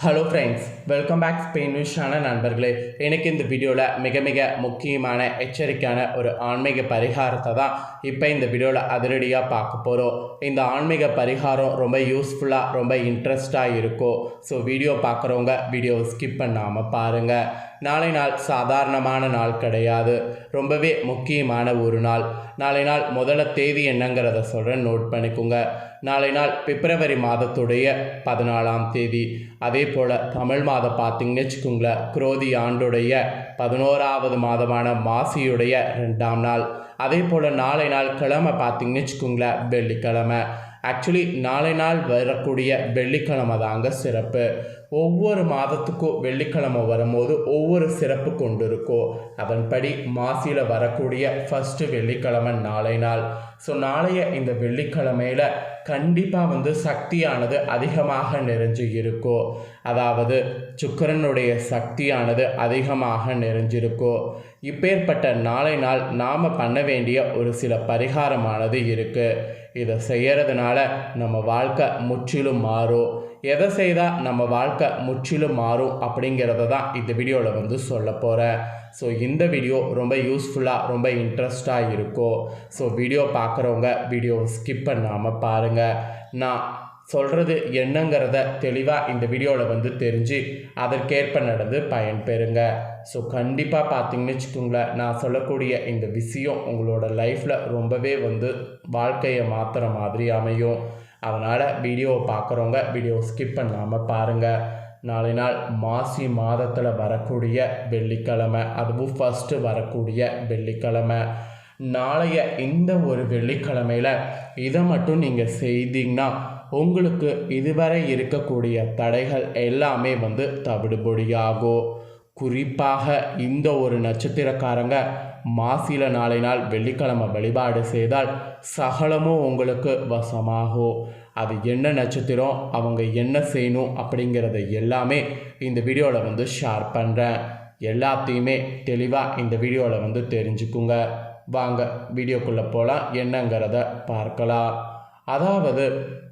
Hello friends welcome back Spain நியூஸான நண்பர்களே. எனக்கு இந்த வீடியோவில் மிக மிக முக்கியமான எச்சரிக்கையான ஒரு ஆன்மீக பரிகாரத்தை தான் இப்போ இந்த வீடியோவில் அதிரடியாக பார்க்க போகிறோம் இந்த ஆன்மீக பரிகாரம் ரொம்ப யூஸ்ஃபுல்லாக ரொம்ப இன்ட்ரெஸ்டாக இருக்கும் ஸோ வீடியோ பார்க்குறவங்க வீடியோ ஸ்கிப் பண்ணாமல் பாருங்கள் நாளை நாள் சாதாரணமான நாள் கிடையாது. ரொம்பவே முக்கியமான ஒரு நாள். நாளை நாள் முதல்ல தேதி என்னங்கிறத சொல்கிறேன் நோட் பண்ணிக்கோங்க. நாளை நாள் பிப்ரவரி மாதத்துடைய பதினாலாம் தேதி. அதே போல் தமிழ் மாதம் பார்த்தீங்கன்னு வச்சுக்கோங்களேன். குரோதி ஆண்டுடைய பதினோராவது மாதமான மாசியுடைய ரெண்டாம் நாள். அதே போல் நாளை நாள் கிழமை பார்த்தீங்கன்னு வச்சுக்கோங்களேன். வெள்ளிக்கிழமை. ஆக்சுவலி நாளை நாள் வரக்கூடிய வெள்ளிக்கிழமை தாங்க சிறப்பு. ஒவ்வொரு மாதத்துக்கும் வெள்ளிக்கிழமை வரும்போது ஒவ்வொரு சிறப்பு கொண்டு இருக்கும் அதன்படி மாசியில் வரக்கூடிய ஃபஸ்ட்டு வெள்ளிக்கிழமை நாளை நாள். ஸோ நாளைய இந்த வெள்ளிக்கிழமையில் கண்டிப்பாக வந்து சக்தியானது அதிகமாக நிறைஞ்சு இருக்கும் அதாவது சுக்கரனுடைய சக்தியானது அதிகமாக நிறைஞ்சிருக்கும் இப்பேற்பட்ட நாளை நாள் நாம் பண்ண வேண்டிய ஒரு சில பரிகாரமானது இருக்குது இதை செய்கிறதுனால நம்ம வாழ்க்கை முற்றிலும் மாறும். எதை செய்தால் நம்ம வாழ்க்கை முற்றிலும் மாறும் அப்படிங்கிறத தான் இந்த வீடியோவில் வந்து சொல்ல போகிறேன் ஸோ இந்த வீடியோ ரொம்ப யூஸ்ஃபுல்லாக ரொம்ப இன்ட்ரெஸ்டாக இருக்கும் ஸோ வீடியோ பார்க்குறவங்க வீடியோ ஸ்கிப் பண்ணாமல் பாருங்கள் நான் சொல்கிறது என்னங்கிறத தெளிவாக இந்த வீடியோவில் வந்து தெரிஞ்சு அதற்கேற்ப நடந்து பயன்பெறுங்க. ஸோ கண்டிப்பாக பார்த்தீங்கன்னு வச்சுக்கோங்களேன் நான் சொல்லக்கூடிய இந்த விஷயம் உங்களோட லைஃப்பில் ரொம்பவே வந்து வாழ்க்கையை மாற்றுற மாதிரி அமையும். அதனால் வீடியோவை பார்க்குறவங்க வீடியோ ஸ்கிப் பண்ணாமல் பாருங்கள் நாளை நாள் மாசி மாதத்தில் வரக்கூடிய வெள்ளிக்கிழமை அதுவும் ஃபஸ்ட்டு வரக்கூடிய வெள்ளிக்கிழமை. நாளைய இந்த ஒரு வெள்ளிக்கிழமையில் இதை மட்டும் நீங்கள் செய்தீங்கன்னா உங்களுக்கு இதுவரை இருக்கக்கூடிய தடைகள் எல்லாமே வந்து தவிடுபொடியாகும். குறிப்பாக இந்த ஒரு நட்சத்திரக்காரங்க மாசில நாளை நாள் வெள்ளிக்கிழமை வழிபாடு செய்தால் சகலமும் உங்களுக்கு வசமாகும் அது என்ன நட்சத்திரம் அவங்க என்ன செய்யணும் அப்படிங்கிறத எல்லாமே இந்த வீடியோவில் வந்து ஷேர் பண்ணுறேன் எல்லாத்தையுமே தெளிவாக இந்த வீடியோவில் வந்து தெரிஞ்சுக்குங்க. வாங்க வீடியோக்குள்ளே போகலாம் என்னங்கிறத பார்க்கலாம். அதாவது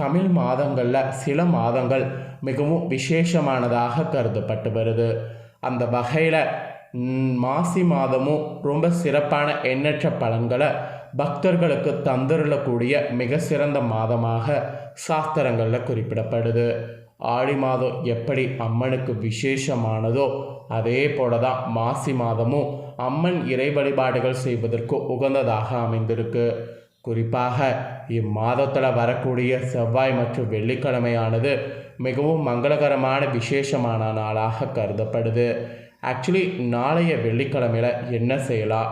தமிழ் மாதங்களில் சில மாதங்கள் மிகவும் விசேஷமானதாக கருதப்பட்டு வருது. அந்த வகையில் மாசி மாதமும் ரொம்ப சிறப்பான எண்ணற்ற பலன்களை பக்தர்களுக்கு தந்துருளக்கூடிய மிக சிறந்த மாதமாக சாஸ்திரங்களில் குறிப்பிடப்படுது. ஆடி மாதம் எப்படி அம்மனுக்கு விசேஷமானதோ அதே போல தான் மாசி மாதமும் அம்மன் இறை வழிபாடுகள் செய்வதற்கு உகந்ததாக அமைந்திருக்கு. குறிப்பாக இம்மாதத்தில் வரக்கூடிய செவ்வாய் மற்றும் வெள்ளிக்கிழமையானது மிகவும் மங்களகரமான விசேஷமான நாளாக கருதப்படுது. ஆக்சுவலி நாளைய வெள்ளிக்கிழமையில் என்ன செய்யலாம்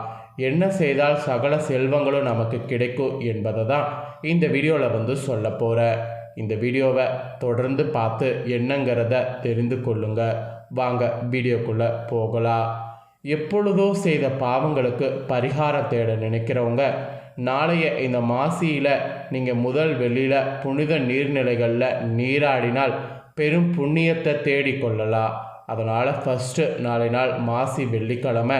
என்ன செய்தால் சகல செல்வங்களும் நமக்கு கிடைக்கும் என்பதை தான் இந்த வீடியோவில் வந்து சொல்ல போகிறேன் இந்த வீடியோவை தொடர்ந்து பார்த்து என்னங்கிறத தெரிந்து கொள்ளுங்க. வாங்க வீடியோக்குள்ளே போகலாம். எப்பொழுதோ செய்த பாவங்களுக்கு பரிகாரம் தேட நினைக்கிறவங்க நாளைய இந்த மாசியில் நீங்கள் முதல் வெளியில் புனித நீர்நிலைகளில் நீராடினால் பெரும் புண்ணியத்தை தேடிக்கொள்ளலாம் அதனால் ஃபஸ்ட்டு நாளை நாள் மாசி வெள்ளிக்கிழமை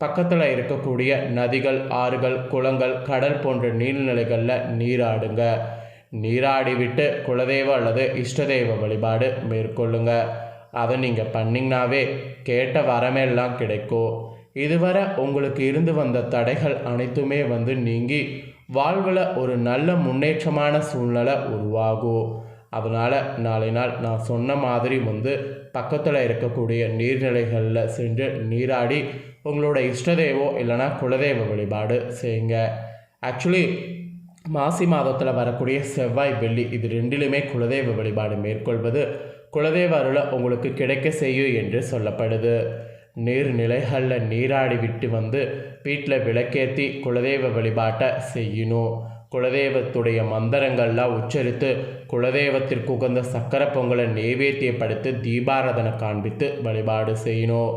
பக்கத்தில் இருக்கக்கூடிய நதிகள் ஆறுகள் குளங்கள் கடல் போன்ற நீர்நிலைகளில் நீராடுங்க. நீராடிவிட்டு குலதெய்வ அல்லது இஷ்டதெய்வ வழிபாடு மேற்கொள்ளுங்க. அதை நீங்கள் பண்ணிங்கனாவே கேட்ட வரமெல்லாம் கிடைக்கும். இதுவரை உங்களுக்கு இருந்து வந்த தடைகள் அனைத்துமே வந்து நீங்கி வாழ்வில் ஒரு நல்ல முன்னேற்றமான சூழ்நிலை உருவாகும். அதனால் நாளை நாள் நான் சொன்ன மாதிரி வந்து பக்கத்தில் இருக்கக்கூடிய நீர்நிலைகளில் சென்று நீராடி உங்களோட இஷ்டதேவோ இல்லைனா குலதெய்வ வழிபாடு செய்யுங்க. ஆக்சுவலி மாசி மாதத்தில் வரக்கூடிய செவ்வாய் வெள்ளி இது ரெண்டிலுமே குலதெய்வ வழிபாடு மேற்கொள்வது குலதெய்வ அருளை உங்களுக்கு கிடைக்க செய்யும் என்று சொல்லப்படுது. நீர்நிலைகளில் நீராடி விட்டு வந்து வீட்டில் விளக்கேற்றி குலதெய்வ வழிபாட்டை செய்யணும். குலதெய்வத்துடைய மந்திரங்கள்லாம் உச்சரித்து குலதெய்வத்திற்கு உகந்த சக்கரை பொங்கலை நெய்வேத்தியப்படுத்தி தீபாராதனை காண்பித்து வழிபாடு செய்யணும்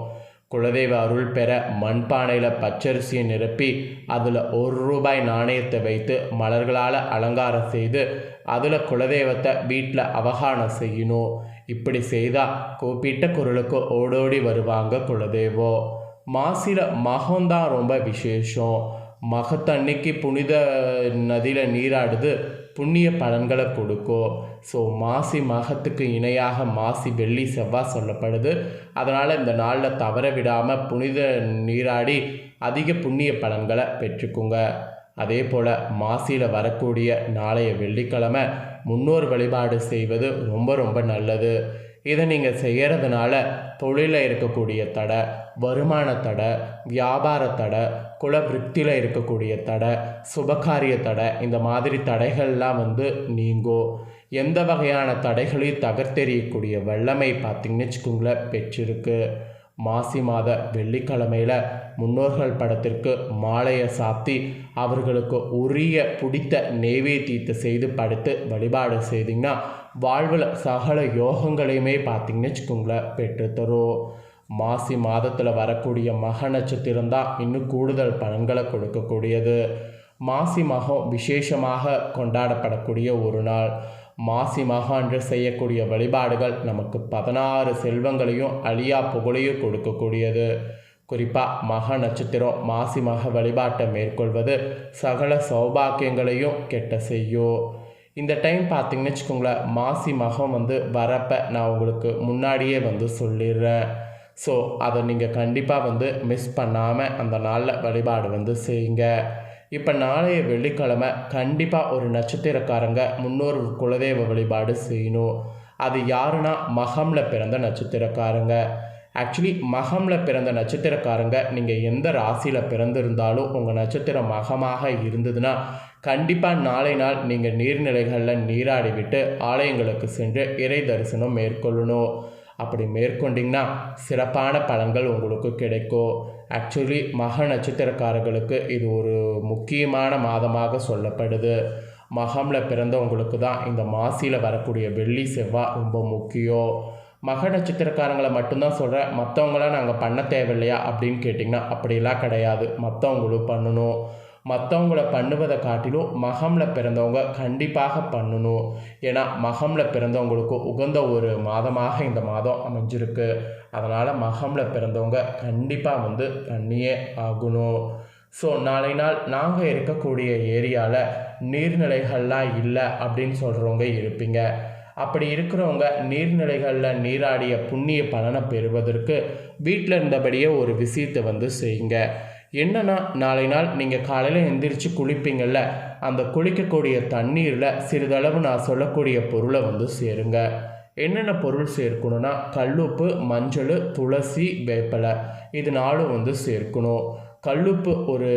குலதெய்வ அருள் பெற மண்பானையில் பச்சரிசியை நிரப்பி அதில் ஒரு ரூபாய் நாணயத்தை வைத்து மலர்களால் அலங்காரம் செய்து அதில் குலதெய்வத்தை வீட்டில் அவகானம் செய்யணும் இப்படி செய்தால் கூப்பிட்ட குரலுக்கு ஓடோடி வருவாங்க குலதெய்வம். மாசில மகம்தான் ரொம்ப விசேஷம். மகத்தன்னைக்கு புனித நதியில் நீராடுது புண்ணிய பலன்களை கொடுக்கும் ஸோ மாசி மகத்துக்கு இணையாக மாசி வெள்ளி செவ்வாய் சொல்லப்படுது. அதனால் இந்த நாளில் தவற விடாமல் புனித நீராடி அதிக புண்ணிய பலன்களை பெற்றுக்குங்க. அதே போல் மாசியில் வரக்கூடிய நாளைய வெள்ளிக்கிழமை முன்னோர் வழிபாடு செய்வது ரொம்ப ரொம்ப நல்லது. இதை நீங்கள் செய்கிறதுனால தொழிலில் இருக்கக்கூடிய தடை வருமான தடை வியாபார தடை குலவிருத்தியில் இருக்கக்கூடிய தடை சுபகாரிய தடை இந்த மாதிரி தடைகள்லாம் வந்து நீங்கும் எந்த வகையான தடைகளையும் தகர்த்தெறியக்கூடிய வல்லமை பார்த்திங்கன்னு வச்சுக்கோங்களேன் பெற்றிருக்கு. மாசி மாத வெள்ளிக்கிழமையில் முன்னோர்கள் படத்திற்கு மாலையை சாத்தி அவர்களுக்கு உரிய பிடித்த நெய்வேத்தியத்தை செய்து படுத்து வழிபாடு செய்திங்கன்னா வாழ்வில் சகல யோகங்களையுமே பார்த்திங்கன்னு வச்சுக்கோங்களேன் பெற்றுத்தரும் மாசி மாதத்தில் வரக்கூடிய மக நட்சத்திரம் தான் இன்னும் கூடுதல் பலன்களை கொடுக்கக்கூடியது. மாசி மகம் விசேஷமாக கொண்டாடப்படக்கூடிய ஒரு நாள். மாசி மகான்று என்று செய்யக்கூடிய வழிபாடுகள் நமக்கு பதினாறு செல்வங்களையும் அழியா புகழையும் கொடுக்கக்கூடியது. குறிப்பாக மக நட்சத்திரம் மாசி மக வழிபாட்டை மேற்கொள்வது சகல சௌபாக்கியங்களையும் கெட்ட செய்யும் இந்த டைம் பார்த்தீங்கன்னு வச்சுக்கோங்களேன் மாசி மகம் வந்து வரப்போ நான் உங்களுக்கு முன்னாடியே வந்து சொல்லிடுறேன். ஸோ அதை நீங்கள் கண்டிப்பாக வந்து மிஸ் பண்ணாமல் அந்த நாளில் வழிபாடு வந்து செய்யுங்க. இப்போ நாளைய வெள்ளிக்கிழமை கண்டிப்பாக ஒரு நட்சத்திரக்காரங்க முன்னோர் குலதெய்வ வழிபாடு செய்யணும். அது யாருன்னா மகமில் பிறந்த நட்சத்திரக்காரங்க. ஆக்சுவலி மகமில் பிறந்த நட்சத்திரக்காரங்க நீங்கள் எந்த ராசியில் பிறந்திருந்தாலும் உங்கள் நட்சத்திரம் மகமாக இருந்ததுன்னா கண்டிப்பாக நாளை நாள் நீங்கள் நீர்நிலைகளில் நீராடி விட்டு ஆலயங்களுக்கு சென்று இறை தரிசனம் மேற்கொள்ளணும். அப்படி மேற்கொண்டிங்கன்னா சிறப்பான பலன்கள் உங்களுக்கு கிடைக்கும். ஆக்சுவலி மக நட்சத்திரக்காரர்களுக்கு இது ஒரு முக்கியமான மாதமாக சொல்லப்படுது. மகமில் பிறந்தவங்களுக்கு தான் இந்த மாசியில் வரக்கூடிய வெள்ளி செவ்வாய் ரொம்ப முக்கியம். மக நட்சத்திரக்காரங்களை மட்டும்தான் சொல்கிறேன் மற்றவங்களாம் நாங்கள் பண்ண தேவையில்லையா அப்படின்னு கேட்டிங்கன்னா அப்படிலாம் கிடையாது. மற்றவங்களும் பண்ணணும். மற்றவங்கள பண்ணுவதை காட்டிலும் மகமில் பிறந்தவங்க கண்டிப்பாக பண்ணணும். ஏன்னா மகமில் பிறந்தவங்களுக்கு உகந்த ஒரு மாதமாக இந்த மாதம் அமைஞ்சிருக்கு. அதனால் மகமில் பிறந்தவங்க கண்டிப்பாக வந்து பண்ணியே ஆகணும். ஸோ நாளை நாள் நாங்கள் இருக்கக்கூடிய ஏரியாவில் நீர்நிலைகள்லாம் இல்லை அப்படின்னு சொல்கிறவங்க இருப்பீங்க. அப்படி இருக்கிறவங்க நீர்நிலைகளில் நீராடிய புண்ணிய பலனை பெறுவதற்கு வீட்டில் இருந்தபடியே ஒரு விஷயத்தை வந்து செய்யுங்க. என்னன்னா நாளை நாள் நீங்கள் காலையில் எந்திரிச்சு குளிப்பீங்கள்ல அந்த குளிக்கக்கூடிய தண்ணீரில் சிறிதளவு நான் சொல்லக்கூடிய பொருளை வந்து சேருங்க. என்னென்ன பொருள் சேர்க்கணும்னா கல்லுப்பு மஞ்சள் துளசி வேப்பலை இது நாளும் வந்து சேர்க்கணும். கல்லுப்பு ஒரு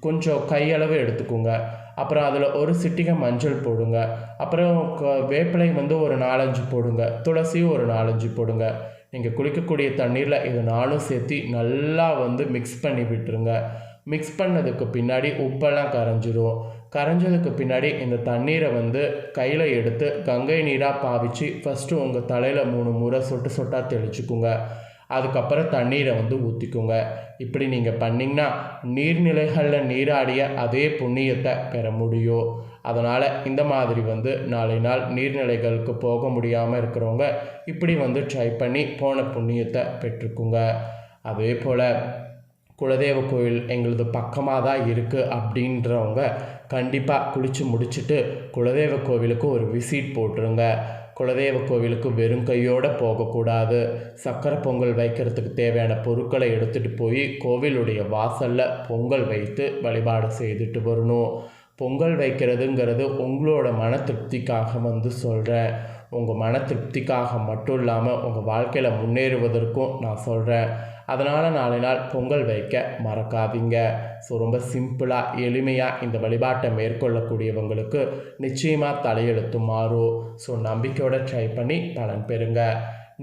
கொஞ்சம் கையளவு எடுத்துக்கோங்க. அப்புறம் அதில் ஒரு சிட்டிகை மஞ்சள் போடுங்க. அப்புறம் க வேப்பிலை வந்து ஒரு நாலஞ்சு போடுங்க. துளசியும் ஒரு நாலஞ்சு போடுங்க. நீங்கள் குளிக்கக்கூடிய தண்ணீரில் இது நாலும் சேர்த்து நல்லா வந்து மிக்ஸ் பண்ணி விட்டுருங்க. மிக்ஸ் பண்ணதுக்கு பின்னாடி உப்பெல்லாம் கரைஞ்சிரும். கரைஞ்சதுக்கு பின்னாடி இந்த தண்ணீரை வந்து கையில் எடுத்து கங்கை நீராக பாவிச்சு ஃபஸ்ட்டு உங்கள் தலையில் மூணு முறை சொட்டு சொட்டாக தெளிச்சுக்குங்க. அதுக்கப்புறம் தண்ணீரை வந்து ஊற்றிக்குங்க இப்படி நீங்கள் பண்ணிங்கன்னா நீர்நிலைகளில் நீராடிய அதே புண்ணியத்தை பெற முடியும். அதனால் இந்த மாதிரி வந்து நாளை நாள் நீர்நிலைகளுக்கு போக முடியாமல் இருக்கிறவங்க இப்படி வந்து ட்ரை பண்ணி போன புண்ணியத்தை பெற்றுக்குங்க. அதே போல் குலதெய்வ கோயில் எங்களது பக்கமாக தான் இருக்குது அப்படின்றவங்க கண்டிப்பாக குளித்து முடிச்சுட்டு குலதெய்வ கோவிலுக்கு ஒரு விசிட் போட்டுருங்க. குலதெய்வ கோவிலுக்கு வெறும் கையோடு போகக்கூடாது. சக்கரை பொங்கல் வைக்கிறதுக்கு தேவையான பொருட்களை எடுத்துகிட்டு போய் கோவிலுடைய வாசலில் பொங்கல் வைத்து வழிபாடு செய்துட்டு வரணும். பொங்கல் வைக்கிறதுங்கிறது உங்களோட மன திருப்திக்காக வந்து சொல்கிறேன் உங்கள் மன திருப்திக்காக மட்டும் இல்லாமல் உங்கள் வாழ்க்கையில் முன்னேறுவதற்கும் நான் சொல்கிறேன் அதனால் நாளை நாள் பொங்கல் வைக்க மறக்காதீங்க. ஸோ ரொம்ப சிம்பிளாக எளிமையாக இந்த வழிபாட்டை மேற்கொள்ளக்கூடியவங்களுக்கு நிச்சயமாக தலையெழுத்து மாறும். ஸோ நம்பிக்கையோட ட்ரை பண்ணி பலன் பெறுங்க.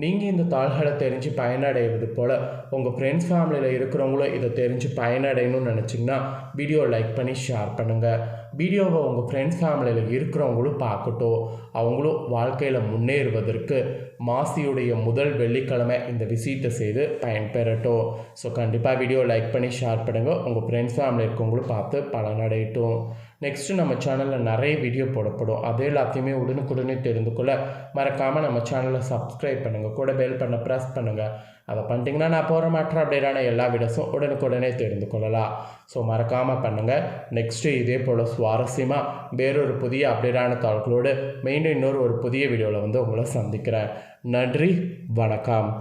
நீங்கள் இந்த தாள்களை தெரிஞ்சு பயனடைவது போல் உங்கள் ஃப்ரெண்ட்ஸ் ஃபேமிலியில் இருக்கிறவங்களும் இதை தெரிஞ்சு பயனடையணும்னு நினச்சிங்கன்னா வீடியோ லைக் பண்ணி ஷேர் பண்ணுங்கள் வீடியோவை உங்கள் ஃப்ரெண்ட்ஸ் ஃபேமிலியில் இருக்கிறவங்களும் பார்க்கட்டும். அவங்களும் வாழ்க்கையில் முன்னேறுவதற்கு மாசியுடைய முதல் வெள்ளிக்கிழமை இந்த விஷயத்தை செய்து பயன்பெறட்டும். ஸோ கண்டிப்பாக வீடியோ லைக் பண்ணி ஷேர் பண்ணுங்கள் உங்கள் ஃப்ரெண்ட்ஸ் ஃபேமிலி இருக்கவங்களும் பார்த்து பலனடையட்டும். நெக்ஸ்ட்டு நம்ம சேனலில் நிறைய வீடியோ போடப்படும். அது எல்லாத்தையுமே உடனுக்குடனே தெரிந்து கொள்ள மறக்காமல் நம்ம சேனலை சப்ஸ்கிரைப் பண்ணுங்கள் கூட பெல் பண்ண ப்ரெஸ் பண்ணுங்கள் அதை பண்ணிட்டீங்கன்னா நான் போகிற மாற்ற அப்படின்னா எல்லா வீடியோஸும் உடனுக்குடனே தெரிந்து கொள்ளலாம். ஸோ மறக்காமல் பண்ணுங்கள் நெக்ஸ்ட்டு இதே போல் சுவாரஸ்யமாக வேறொரு புதிய அப்படியான தாள்களோடு மீண்டும் இன்னொரு ஒரு புதிய வீடியோவில் வந்து உங்களை சந்திக்கிறேன். நன்றி. வணக்கம்.